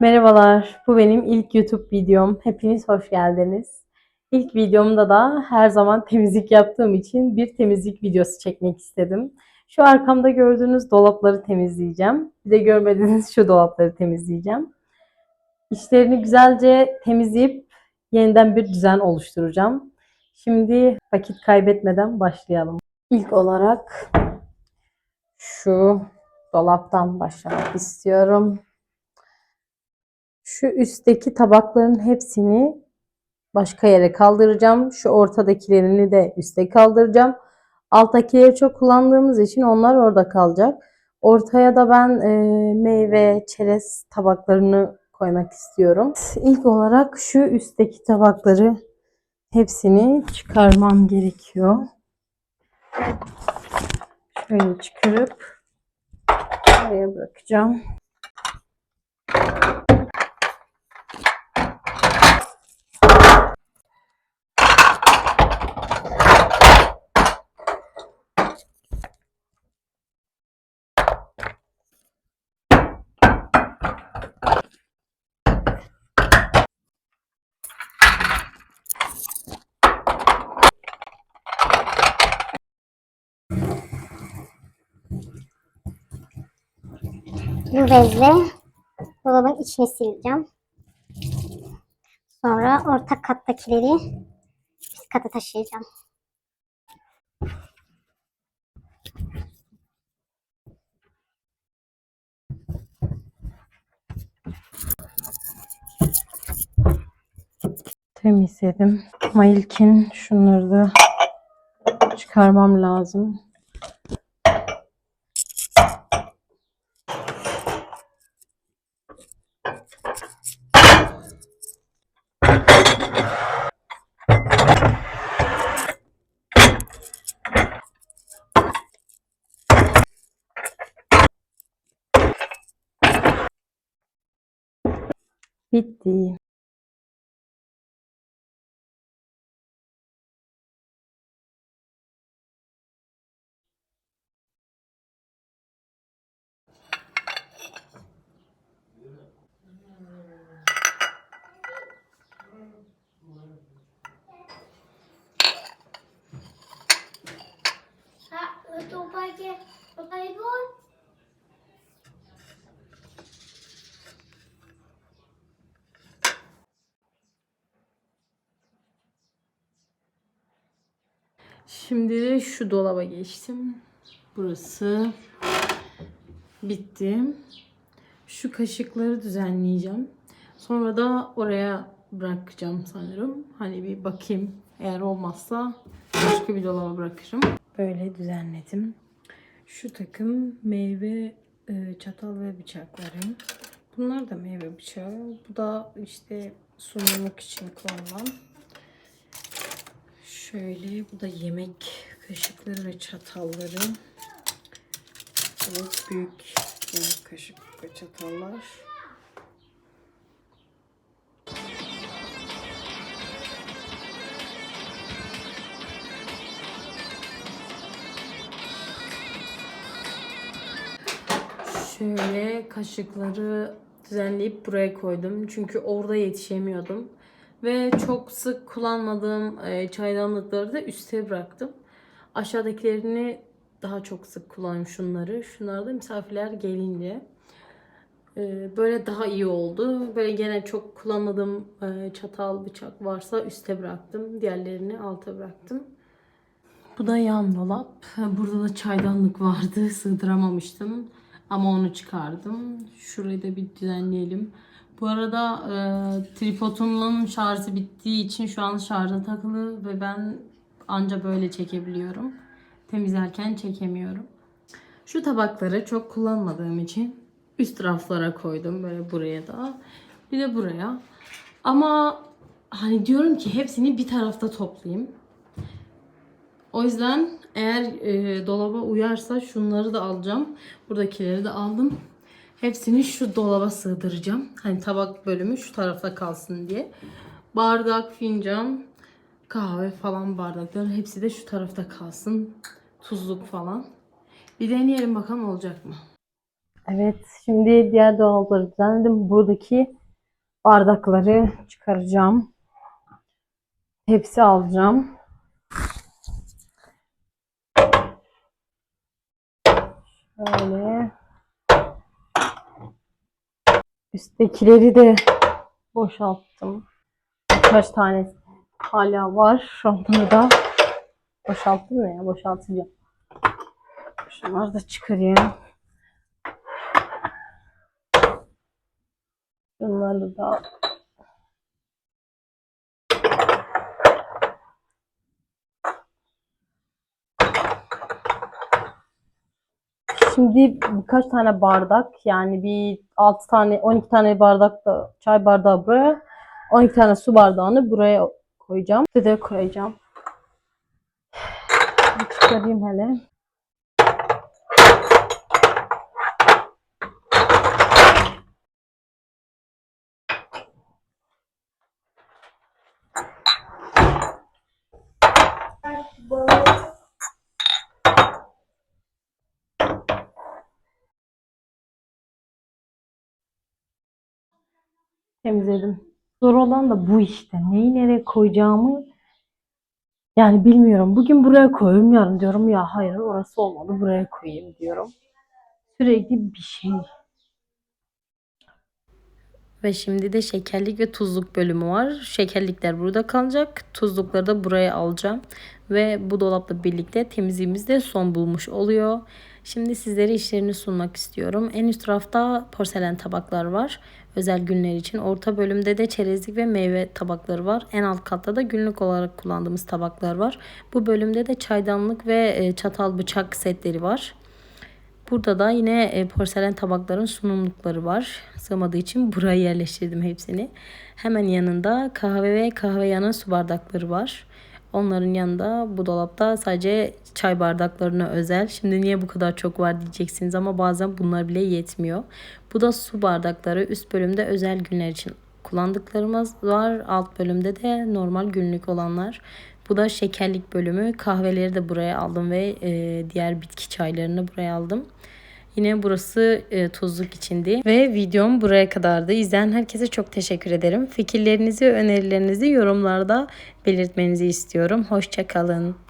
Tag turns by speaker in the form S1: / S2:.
S1: Merhabalar, bu benim ilk YouTube videom. Hepiniz hoş geldiniz. İlk videomda da her zaman temizlik yaptığım için bir temizlik videosu çekmek istedim. Şu arkamda gördüğünüz dolapları temizleyeceğim. Bir de görmediğiniz şu dolapları temizleyeceğim. İşlerini güzelce temizleyip yeniden bir düzen oluşturacağım. Şimdi vakit kaybetmeden başlayalım. İlk olarak şu dolaptan başlamak istiyorum. Şu üstteki tabakların hepsini başka yere kaldıracağım. Şu ortadakilerini de üste kaldıracağım. Alttakileri çok kullandığımız için onlar orada kalacak. Ortaya da ben e, meyve, çerez tabaklarını koymak istiyorum. İlk olarak şu üstteki tabakları hepsini çıkarmam gerekiyor. Şöyle çıkarıp buraya bırakacağım.
S2: Bu bezle dolabın içini sileceğim. Sonra orta kattakileri üst kata taşıyacağım.
S1: temizledim. Ama ilkin şunları da çıkarmam lazım. Bitti.
S2: Ha, topaki, topaki bu.
S1: Şimdi de şu dolaba geçtim. Burası bitti. Şu kaşıkları düzenleyeceğim. Sonra da oraya bırakacağım sanırım. Hani bir bakayım. Eğer olmazsa başka bir dolaba bırakırım. Böyle düzenledim. Şu takım meyve e, çatal ve bıçakları. Bunlar da meyve bıçağı. Bu da işte sunumluk için kullanılan. Şöyle bu da yemek kaşıkları ve çatalları. Evet büyük yemek kaşık ve çatallar. Şöyle kaşıkları düzenleyip buraya koydum. Çünkü orada yetişemiyordum. Ve çok sık kullanmadığım e, çaydanlıkları da üste bıraktım. Aşağıdakilerini daha çok sık kullanıyorum şunları. Şunlar da misafirler gelince. E, Böyle daha iyi oldu. Böyle gene çok kullanmadığım e, çatal, bıçak varsa üste bıraktım. Diğerlerini alta bıraktım. Bu da yan dolap. Burada da çaydanlık vardı. Sığdıramamıştım. Ama onu çıkardım. Şurayı da bir düzenleyelim. Bu arada e, tripodumun şarjı bittiği için şu an şarja takılı ve ben anca böyle çekebiliyorum. Temizlerken çekemiyorum. Şu tabakları çok kullanmadığım için üst raflara koydum. Böyle buraya da. Bir de buraya. Ama hani diyorum ki hepsini bir tarafta toplayayım. O yüzden eğer e, dolaba uyarsa şunları da alacağım. Buradakileri de aldım. Hepsini şu dolaba sığdıracağım. Hani tabak bölümü şu tarafta kalsın diye. Bardak, fincan, kahve falan bardaklar hepsi de şu tarafta kalsın. Tuzluk falan. Bir deneyelim bakalım olacak mı?
S3: Evet, şimdi diğer dolapları düzenledim. Buradaki bardakları çıkaracağım. Hepsi alacağım. Şöyle. Üsttekileri de boşalttım. Birkaç tane hala var. Onları da boşalttım mı ya? Boşaltacağım. Şunları da çıkarayım. Bunları da Şimdi birkaç tane bardak yani bir 6 tane 12 tane bardak da çay bardağı buraya 12 tane su bardağını buraya koyacağım. Bir de koyacağım. Bir çıkarayım hele. Temizledim. Zor olan da bu işte. Neyi nereye koyacağımı yani bilmiyorum. Bugün buraya koyuyorum. Yarın diyorum ya hayır orası olmadı buraya koyayım diyorum. Sürekli bir şey.
S1: Ve şimdi de şekerlik ve tuzluk bölümü var. Şekerlikler burada kalacak. Tuzlukları da buraya alacağım. Ve bu dolapla birlikte temizliğimiz de son bulmuş oluyor. Şimdi sizlere işlerini sunmak istiyorum. En üst rafta porselen tabaklar var. Özel günler için. Orta bölümde de çerezlik ve meyve tabakları var. En alt katta da günlük olarak kullandığımız tabaklar var. Bu bölümde de çaydanlık ve e, çatal bıçak setleri var. Burada da yine e, porselen tabakların sunumlukları var. Sığmadığı için buraya yerleştirdim hepsini. Hemen yanında kahve ve kahve yanı su bardakları var. Onların yanında bu dolapta sadece çay bardaklarına özel. Şimdi niye bu kadar çok var diyeceksiniz ama bazen bunlar bile yetmiyor. Bu da su bardakları. Üst bölümde özel günler için kullandıklarımız var. Alt bölümde de normal günlük olanlar. Bu da şekerlik bölümü. Kahveleri de buraya aldım ve e, diğer bitki çaylarını buraya aldım. Yine burası e, tuzluk içindi. Ve videom buraya kadardı. İzleyen herkese çok teşekkür ederim. Fikirlerinizi ve önerilerinizi yorumlarda belirtmenizi istiyorum. Hoşçakalın.